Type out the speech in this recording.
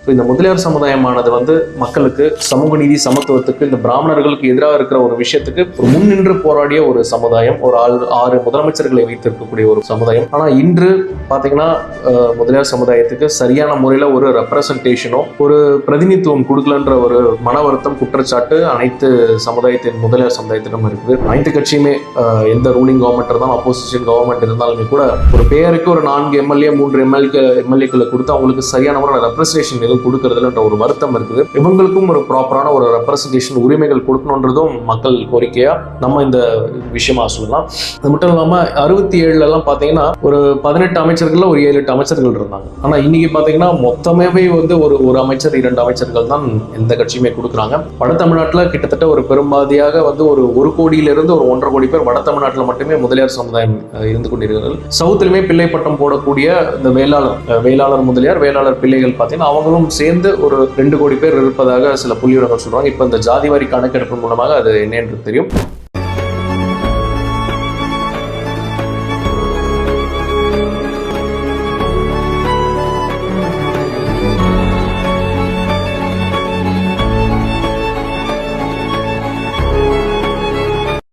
இப்போ இந்த முதலியார் சமுதாயமானது வந்து மக்களுக்கு சமூக நீதி சமத்துவத்துக்கு இந்த பிராமணர்களுக்கு எதிராக இருக்கிற ஒரு விஷயத்துக்கு ஒரு முன்னின்று போராடிய ஒரு சமுதாயம் ஒரு ஆறு ஆறு முதலமைச்சர்களை வைத்திருக்கக்கூடிய ஒரு சமுதாயம். ஆனால் இன்று பார்த்தீங்கன்னா முதலியார் சமுதாயத்துக்கு சரியான முறையில் ஒரு ரெப்ரசன்டேஷனோ ஒரு பிரதிநிதித்துவம் கொடுக்கலன்ற ஒரு மன வருத்தம் குற்றச்சாட்டு அனைத்து சமுதாயத்தின் முதலியார் சமுதாயத்திடம் இருக்குது. அனைத்து கட்சியுமே எந்த ரூலிங் கவர்மெண்ட் இருந்தாலும் அப்போசிஷன் கவர்மெண்ட் இருந்தாலுமே கூட ஒரு பேருக்கு ஒரு நான்கு எம்எல்ஏ மூன்று எம்எல்ஏ எம்எல்ஏக்களை கொடுத்து அவங்களுக்கு சரியான முறையில் ரெப்ரசன்டேஷன் உரிமைகள் கொடுக்கறதுலன்ற ஒரு வருத்தம் இருக்குது. இவங்களுக்கும் ஒரு ப்ராப்பரான ஒரு ரெப்ரசன்டேஷன் உரிமைகள் கொடுக்கணுன்றதும் மக்கள் கோரிக்கையா நம்ம இந்த விஷயமா சொல்லலாம். அது மட்டும் இல்லாம அறுபத்தி ஏழுல எல்லாம் பாத்தீங்கன்னா ஒரு பதினெட்டு அமைச்சர்கள் ஒரு ஏழு எட்டு அமைச்சர்கள் இருந்தாங்க. ஆனா இன்னைக்கு பாத்தீங்கன்னா மொத்தமே வந்து ஒரு ஒரு அமைச்சர் இரண்டு அமைச்சர்கள் தான் எந்த கட்சியுமே கொடுக்குறாங்க. வட தமிழ்நாட்டில் கிட்டத்தட்ட ஒரு பெரும்பாதியாக வந்து ஒரு ஒரு கோடியிலிருந்து ஒரு ஒன்றரை கோடி பேர் வட தமிழ்நாட்டில் மட்டுமே முதலியார் சமுதாயம் இருந்து கொண்டிருக்கிறார்கள். சவுத்திலுமே பிள்ளை பட்டம் போடக்கூடிய இந்த வேளாளர் வேளாளர் முதலியார் வேளாளர் பிள்ளைகள் பார்த்தீங்கன்னா அவங்களும் சேர்ந்து ஒரு ரெண்டு கோடி பேர் இருப்பதாக சில புள்ளி சொல்கிறாங்க சொல்றாங்க இப்போ இந்த ஜாதிவாரி கணக்கெடுப்பு மூலமாக அது என்னென்று தெரியும்.